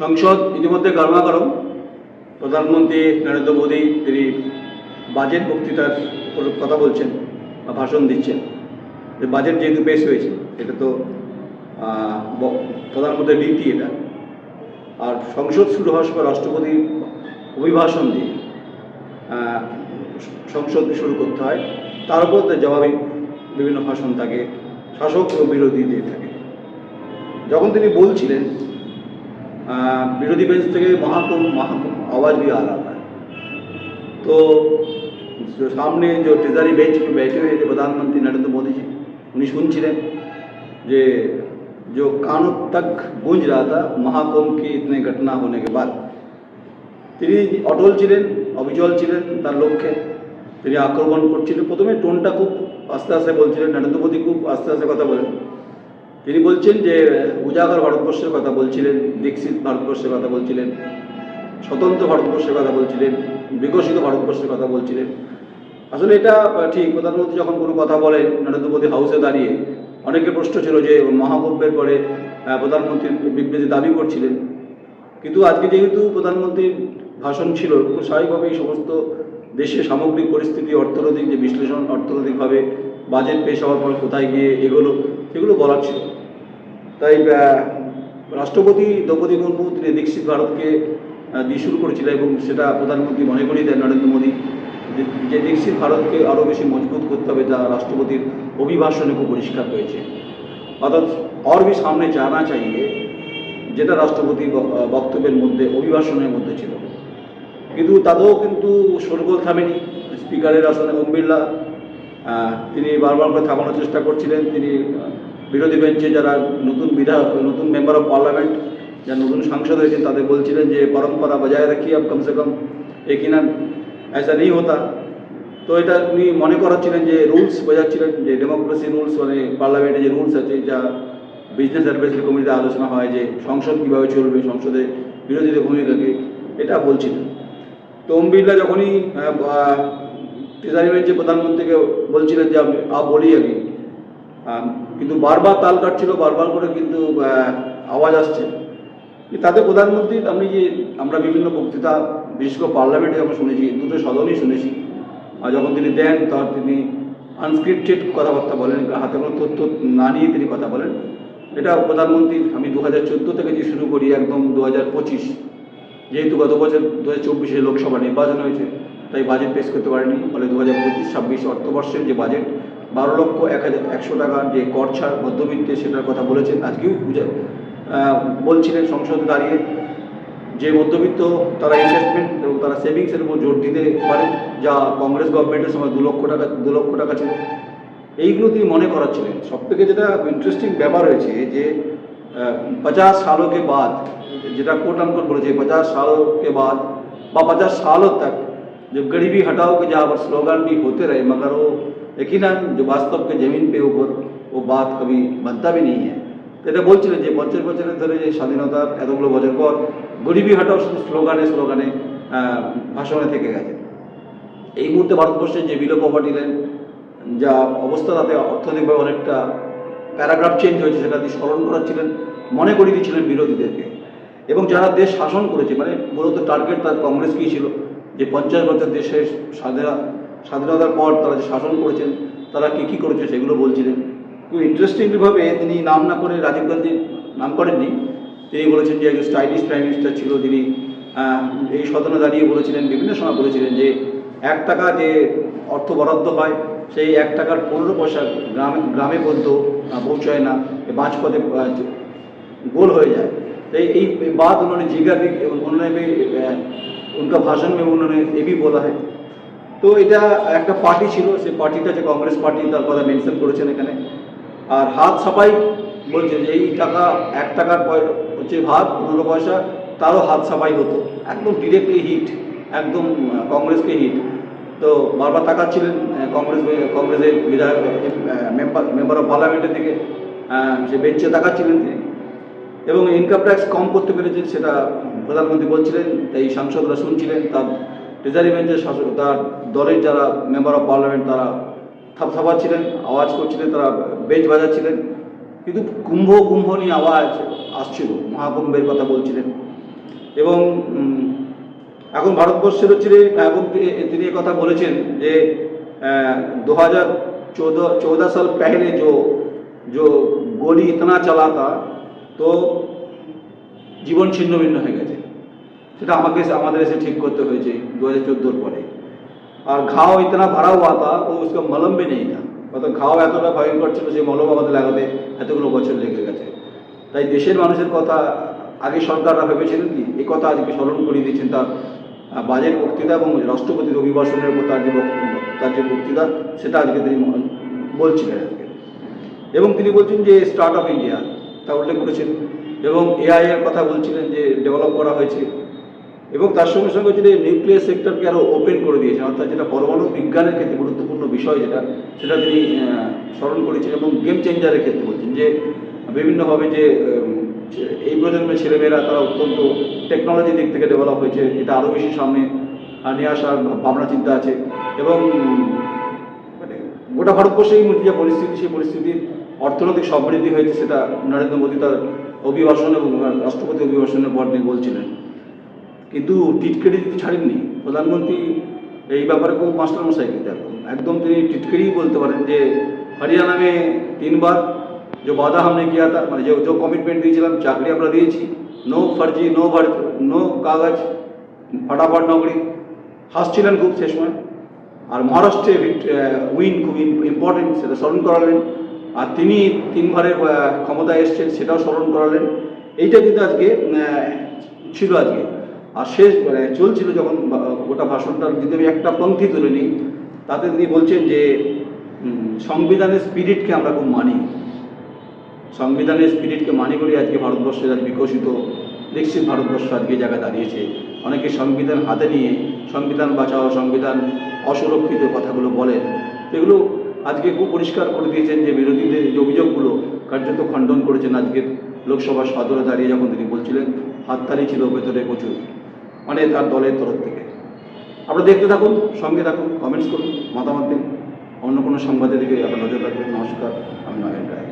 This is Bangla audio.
সংসদ ইতিমধ্যে গরমাগরম প্রধানমন্ত্রী নরেন্দ্র মোদী, তিনি বাজেট বক্তৃতার কথা বলছেন বা ভাষণ দিচ্ছেন। যে বাজেট যেহেতু পেশ হয়েছে এটা তো প্রধানমন্ত্রীর নীতি এটা। আর সংসদ শুরু হওয়ার সময় রাষ্ট্রপতি অভিভাষণ দিয়ে সংসদ শুরু করতে হয়। তার উপর জবাবি বিভিন্ন ভাষণ থাকে, শাসক ও বিরোধী দিয়ে থাকে। যখন তিনি বলছিলেন আহ, বিরোধী বেঞ্চ থেকে মহাকুম মহাকুম आवाज भी आ रहा था तो जो सामने जो ट्रेजरी बेंच पे बैठे हुए थे प्रधानमंत्री नरेंद्र मोदी जी उन्हें শুনছিলেন যে जो कानों तक गूंज रहा था महाकुंभ की इतने घटना होने के बाद তিনি অটল ছিলেন অবিচল ছিলেন তার লক্ষ্যে তিনি আক্রমণ করছিলেন প্রথমে টোনটা খুব আস্তে আস্তে বলছিলেন নরেন্দ্র মোদী খুব আস্তে আস্তে কথা বলেন তিনি বলছেন যে উজাগর ভারতবর্ষের কথা বলছিলেন দীক্ষিত ভারতবর্ষের কথা বলছিলেন স্বতন্ত্র ভারতবর্ষের কথা বলছিলেন বিকশিত ভারতবর্ষের কথা বলছিলেন। আসলে এটা ঠিক প্রধানমন্ত্রী যখন কোনো কথা বলেন নরেন্দ্র মোদী হাউসে দাঁড়িয়ে অনেকের প্রশ্ন ছিল যে মহাকুম্ভের পরে আহ, প্রধানমন্ত্রী বিবৃতি দাবি করছিলেন। কিন্তু আজকে যেহেতু প্রধানমন্ত্রীর ভাষণ ছিল স্বাভাবিকভাবেই সমস্ত দেশের সামগ্রিক পরিস্থিতি অর্থনৈতিক যে বিশ্লেষণ অর্থনৈতিকভাবে বাজেট পেশ হওয়ার পর কোথায় গিয়ে এগুলো সেগুলো বলার ছিল। তাই আহ, রাষ্ট্রপতি দ্রৌপদী মুর্মু তিনি দীক্ষিত ভারতকে আহ, দিয়ে শুরু করেছিলেন এবং সেটা প্রধানমন্ত্রী মনে করিয়ে দেন নরেন্দ্র মোদী যে- যে দীক্ষিত ভারতকে আরও বেশি মজবুত করতে হবে তা রাষ্ট্রপতির অভিভাষণে খুব পরিষ্কার হয়েছে অর্থাৎ और भी সামনে जाना चाहिए যেটা রাষ্ট্রপতি ব- বক্তব্যের মধ্যে অভিভাষণের মধ্যে ছিল কিন্তু তাতেও কিন্তু শোরগোল থামেনি স্পিকারের আসনে ওম বিড়লা আহ, তিনি বারবার করে থামানোর চেষ্টা করছিলেন তিনি আহ, বিরোধী বেঞ্চে যারা নতুন বিধায়ক নতুন মেম্বার অফ পার্লামেন্ট যারা নতুন সাংসদ হয়েছেন তাদের বলছিলেন যে পরম্পরা বজায় রাখি আব কমসে কম একিনান ऐसा नहीं होता তো এটা উনি মনে করাচ্ছিলেন যে রুলস বোঝাচ্ছিলেন যে ডেমোক্রেসি রুলস মানে পার্লামেন্টে যে রুলস আছে যা বিজনেস অ্যাডভাইসারি কমিটিতে আলোচনা হয় যে সংসদ কীভাবে চলবে সংসদে বিরোধীদের ভূমিকাকে এটা বলছিলেন তো ওম বিড়লা যখনই ট্রেজারি বেঞ্চে প্রধানমন্ত্রীকে বলছিলেন যে আপনি আপ বলি আগে আহ, কিন্তু বারবার তাল কাটছিল, বারবার করে কিন্তু আওয়াজ আসছে। তাতে প্রধানমন্ত্রী, আপনি যে, আমরা বিভিন্ন বক্তৃতা, বিশেষ করে পার্লামেন্টে যখন শুনেছি, দুটো সদনই শুনেছি, আর যখন তিনি দেন তখন তিনি আনস্ক্রিপ্টেড কথাবার্তা বলেন, হাতে কোনো তথ্য না নিয়ে তিনি কথা বলেন। এটা প্রধানমন্ত্রী, আমি দু হাজার চোদ্দ থেকে যে শুরু করি, একদম দু হাজার পঁচিশ। যেহেতু গত বছর দু হাজার চব্বিশে লোকসভা নির্বাচন হয়েছে, তাই বাজেট পেশ করতে পারেনি। ফলে দু হাজার পঁচিশ, ছাব্বিশ অর্থবর্ষের যে বাজেট বারো লক্ষ এক হাজার একশো টাকার যে কর ছাড় মধ্যবিত্তে সেটার কথা বলেছেন আজকেও বুঝা- আহ, বলছিলেন সংসদে দাঁড়িয়ে যে মধ্যবিত্ত তারা ইনভেস্টমেন্ট এবং তারা সেভিংসের উপর জোর দিতে পারে যা কংগ্রেস গভর্নমেন্টের সময় দু লক্ষ টাকা দু লক্ষ টাকা ছিল এইগুলো তিনি মনে করাচ্ছিলেন সব থেকে যেটা ইন্টারেস্টিং ব্যাপার হয়েছে যে पचास सालों के बाद যেটা কোট अनकोट বলেছে पचास सालों के बाद বা पचास सालों तक जब गरीबी हटाओ के जहाँ पर स्लोगन भी होते रहे मगर वो यकीनन जो वास्तव के जमीन पे ऊपर वो बात कभी बनता भी नहीं है তো এটা বলছিলেন যে পঞ্চাশ বছরের ধরে যে স্বাধীনতার এতগুলো বছর পর গরিবী হটাও শুধু স্লোগানে স্লোগানে আহ, ভাষণে থেকে গেছে এই মুহূর্তে ভারতবর্ষের যে বিলো পভার্টি লাইন যা অবস্থা তাতে অর্থনৈতিকভাবে অনেকটা প্যারাগ্রাফ চেঞ্জ হয়েছে সেটা তিনি স্মরণ করাচ্ছিলেন মনে করিয়ে দিচ্ছিলেন বিরোধীদেরকে এবং যারা দেশ শাসন করেছে মানে মূলত টার্গেট তার কংগ্রেস কী ছিল যে পঞ্চাশ বছর দেশের স্বাধীনতা স্বাধীনতার পর তারা যে শাসন করেছেন তারা কী কী করেছে সেগুলো বলছিলেন খুব ইন্টারেস্টিংলিভাবে তিনি নাম না করে রাজীব গান্ধী নাম করেননি তিনি বলেছেন যে একজন স্টাইলিশ প্রাইম মিনিস্টার ছিল যিনি আহ, এই সদনে দাঁড়িয়ে বলেছিলেন বিভিন্ন সময় বলেছিলেন যে এক টাকা যে অর্থ বরাদ্দ হয় সেই এক টাকার পনেরো পয়সা গ্রামে গ্রামে পর্যন্ত আহ, পৌঁছায় না বাজপথে আহ, गोल हो जाए तो ये ये बात उन्होंने जिगर भी उन्होंने भी अ, उनका भाषण में उन्होंने ये भी बोला है তো এটা একটা পার্টি ছিল, সেই পার্টিটা যে কংগ্রেস পার্টি তার কথা মেনশন করেছেন এখানে। আর হাত সাফাই বলছে যে এই টাকা, এক টাকার হচ্ছে ভাত পনেরো পয়সা, তারও হাত সাফাই হতো। একদম ডিরেক্টলি হিট একদম কংগ্রেসকে হিট তো বারবার তাকাচ্ছিলেন কংগ্রেস কংগ্রেসের বিধায়ক মেম্বার মেম্বার অফ পার্লামেন্টের দিকে। যে বেঞ্চে তাকাচ্ছিলেন তিনি। এবং ইনকাম ট্যাক্স কম করতে পেরেছেন সেটা প্রধানমন্ত্রী বলছিলেন এই সাংসদরা শুনছিলেন, তার ট্রেজারি বেঞ্চের শাসক তার দলের যারা মেম্বার অফ পার্লামেন্ট তারা থাপথাপাচ্ছিলেন আওয়াজ করছিলেন তারা বেঞ্চ বাজাচ্ছিলেন কিন্তু কুম্ভ কুম্ভ নিয়ে আওয়াজ আসছিল মহাকুম্ভের কথা বলছিলেন এবং উম, এখন ভারতবর্ষের হচ্ছে যে, এবং তি- তিনি কথা বলেছেন যে दो हजार चौदह चौदह साल पहले जो जो गोली इतना चला था तो জীবন ছিন্ন ভিন্ন হয়ে গেছে সেটা আমাকে আমাদের এসে ঠিক করতে হয়েছে দু হাজার চোদ্দোর পরে। আর ঘাও ইতনা ভাড়া হওয়া তা ও উসকে মলম বে নেই না অর্থাৎ ঘাও এতটা ভয়ঙ্কর ছিল যে মলম আমাদের লাগাতে এতগুলো বছর লেগে গেছে। তাই দেশের মানুষের কথা আগে সরকাররা ভেবেছিলেন কি? এই কথা আজকে স্মরণ করিয়ে দিয়েছেন তার বাজেট বক্তৃতা এবং রাষ্ট্রপতির অভিভাষণের উপর তার যে তার যে বক্তৃতা, সেটা আজকে তিনি বলছিলেন আজকে। এবং তিনি বলছেন যে স্টার্ট আপ ইন্ডিয়া তা উল্লেখ করেছেন। এবং এআই এর কথা বলছিলেন যে ডেভেলপ করা হয়েছে। এবং তার সঙ্গে সঙ্গে যদি নিউক্লিয়ার সেক্টরকে আরও ওপেন করে দিয়েছেন, অর্থাৎ যেটা পরমাণু বিজ্ঞানের ক্ষেত্রে গুরুত্বপূর্ণ বিষয় যেটা, সেটা তিনি স্মরণ করেছেন এবং গেম চেঞ্জারের ক্ষেত্রে বলছেন যে, বিভিন্নভাবে যে এই প্রজন্মের ছেলেমেয়েরা তারা অত্যন্ত টেকনোলজি দিক থেকে ডেভেলপ হয়েছে, এটা আরও বেশি সামনে নিয়ে আসার ভাবনা, চিন্তা আছে এবং মানে গোটা ভারতবর্ষে এই মুহূর্তে যে পরিস্থিতি, সেই পরিস্থিতির অর্থনৈতিক সমৃদ্ধি হয়েছে, সেটা নরেন্দ্র মোদী তার অভিভাষণ এবং রাষ্ট্রপতি অভিভাষণের পর তিনি বলছিলেন। কিন্তু টিটকেরি দিতে ছাড়েননি প্রধানমন্ত্রী এই ব্যাপারে খুব মাস্টার মশাই কিন্তু একদম একদম তিনি টিটকেরি বলতে পারেন যে হরিয়ানা মে তিনবার যে বাদা हमने किया था মানে যে যে কমিটমেন্ট দিয়েছিলাম চাকরি আমরা দিয়েছি নো ফার্জি নো ভার্জ নো কাগজ ফটাফট নগরী হাসছিলেন খুব সে সময় আর মহারাষ্ট্রে উইন খুব ইম্পর্টেন্ট সেটা স্মরণ করালেন আর তিনি তিনবারের আহ, ক্ষমতায় এসছেন সেটাও স্মরণ করালেন এইটা কিন্তু আজকে আহ, ছিল আজকে আর শেষ মানে চলছিল যখন গোটা ভাষণটা, যদি আমি একটা পঙ্ক্তি তুলে নিই, তাতে তিনি বলছেন যে সংবিধানের স্পিরিটকে আমরা খুব মানি। সংবিধানের স্পিরিটকে মানি বলে আজকে ভারতবর্ষের আজ বিকশিত বিকশিত ভারতবর্ষ আজকে জায়গায় দাঁড়িয়েছে। অনেকে সংবিধান হাতে নিয়ে, সংবিধান বাঁচাও, সংবিধান অসুরক্ষিত কথাগুলো বলেন। এগুলো আজকে খুব পরিষ্কার করে দিয়েছেন যে, বিরোধীদের যে অভিযোগগুলো কার্যত খণ্ডন করেছেন আজকের লোকসভা সদরে দাঁড়িয়ে যখন তিনি বলছিলেন, হাততালি ছিল ভেতরে প্রচুর। মানে তার দলের তরফ থেকে। আপনারা দেখতে থাকুন, সঙ্গে থাকুন কমেন্টস করুন, মতামত দিন। অন্য কোনো সংবাদের দিকে আপনার নজর রাখবেন। নমস্কার, আমি নয়ন রায়।